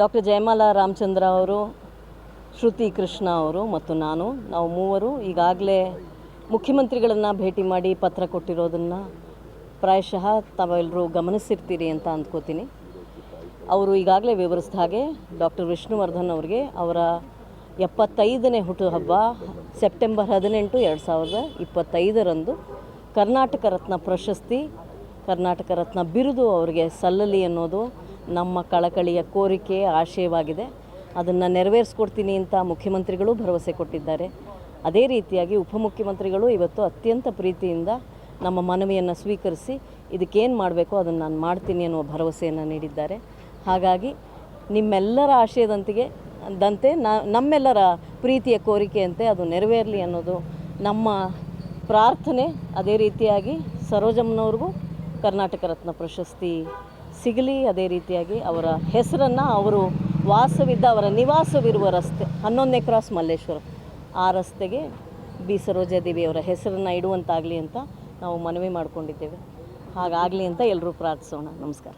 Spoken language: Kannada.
ಡಾಕ್ಟರ್ ಜಯಮಾಲ ರಾಮಚಂದ್ರ ಅವರು, ಶ್ರುತಿ ಕೃಷ್ಣ ಅವರು ಮತ್ತು ನಾನು, ನಾವು ಮೂವರು ಈಗಾಗಲೇ ಮುಖ್ಯಮಂತ್ರಿಗಳನ್ನು ಭೇಟಿ ಮಾಡಿ ಪತ್ರ ಕೊಟ್ಟಿರೋದನ್ನು ಪ್ರಾಯಶಃ ತಾವೆಲ್ಲರೂ ಗಮನಿಸಿರ್ತೀರಿ ಅಂತ ಅಂದ್ಕೋತೀನಿ. ಅವರು ಈಗಾಗಲೇ ವಿವರಿಸಿದ ಹಾಗೆ ಡಾಕ್ಟರ್ ವಿಷ್ಣುವರ್ಧನ್ ಅವರಿಗೆ ಅವರ ಎಪ್ಪತ್ತೈದನೇ ಹುಟ್ಟುಹಬ್ಬ ಸೆಪ್ಟೆಂಬರ್ ಹದಿನೆಂಟು ಎರಡು ಸಾವಿರದ ಇಪ್ಪತ್ತೈದರಂದು ಕರ್ನಾಟಕ ರತ್ನ ಪ್ರಶಸ್ತಿ, ಕರ್ನಾಟಕ ರತ್ನ ಬಿರುದು ಅವರಿಗೆ ಸಲ್ಲಲಿ ಅನ್ನೋದು ನಮ್ಮ ಕಳಕಳಿಯ ಕೋರಿಕೆ ಆಶಯವಾಗಿದೆ. ಅದನ್ನು ನೆರವೇರಿಸ್ಕೊಡ್ತೀನಿ ಅಂತ ಮುಖ್ಯಮಂತ್ರಿಗಳು ಭರವಸೆ ಕೊಟ್ಟಿದ್ದಾರೆ. ಅದೇ ರೀತಿಯಾಗಿ ಉಪಮುಖ್ಯಮಂತ್ರಿಗಳು ಇವತ್ತು ಅತ್ಯಂತ ಪ್ರೀತಿಯಿಂದ ನಮ್ಮ ಮನವಿಯನ್ನು ಸ್ವೀಕರಿಸಿ ಇದಕ್ಕೇನು ಮಾಡಬೇಕು ಅದನ್ನು ನಾನು ಮಾಡ್ತೀನಿ ಅನ್ನುವ ಭರವಸೆಯನ್ನು ನೀಡಿದ್ದಾರೆ. ಹಾಗಾಗಿ ನಿಮ್ಮೆಲ್ಲರ ಆಶಯದಂತೆಗೆ, ದಂತೆ ನಮ್ಮೆಲ್ಲರ ಪ್ರೀತಿಯ ಕೋರಿಕೆಯಂತೆ ಅದು ನೆರವೇರಲಿ ಅನ್ನೋದು ನಮ್ಮ ಪ್ರಾರ್ಥನೆ. ಅದೇ ರೀತಿಯಾಗಿ ಸರೋಜಮ್ಮನವ್ರಿಗೂ ಕರ್ನಾಟಕ ರತ್ನ ಪ್ರಶಸ್ತಿ ಸಿಗಲಿ ಅದೇ ರೀತಿಯಾಗಿ ಅವರ ಹೆಸರನ್ನು ಅವರು ವಾಸವಿದ್ದ ಅವರ ನಿವಾಸವಿರುವ ರಸ್ತೆ, ಹನ್ನೊಂದನೇ ಕ್ರಾಸ್ ಮಲ್ಲೇಶ್ವರ, ಆ ರಸ್ತೆಗೆ ಬಿ ಸರೋಜಾದೇವಿಯವರ ಹೆಸರನ್ನು ಇಡುವಂತಾಗಲಿ ಅಂತ ನಾವು ಮನವಿ ಮಾಡಿಕೊಂಡಿದ್ದೇವೆ. ಹಾಗಾಗಲಿ ಅಂತ ಎಲ್ಲರೂ ಪ್ರಾರ್ಥಿಸೋಣ. ನಮಸ್ಕಾರ.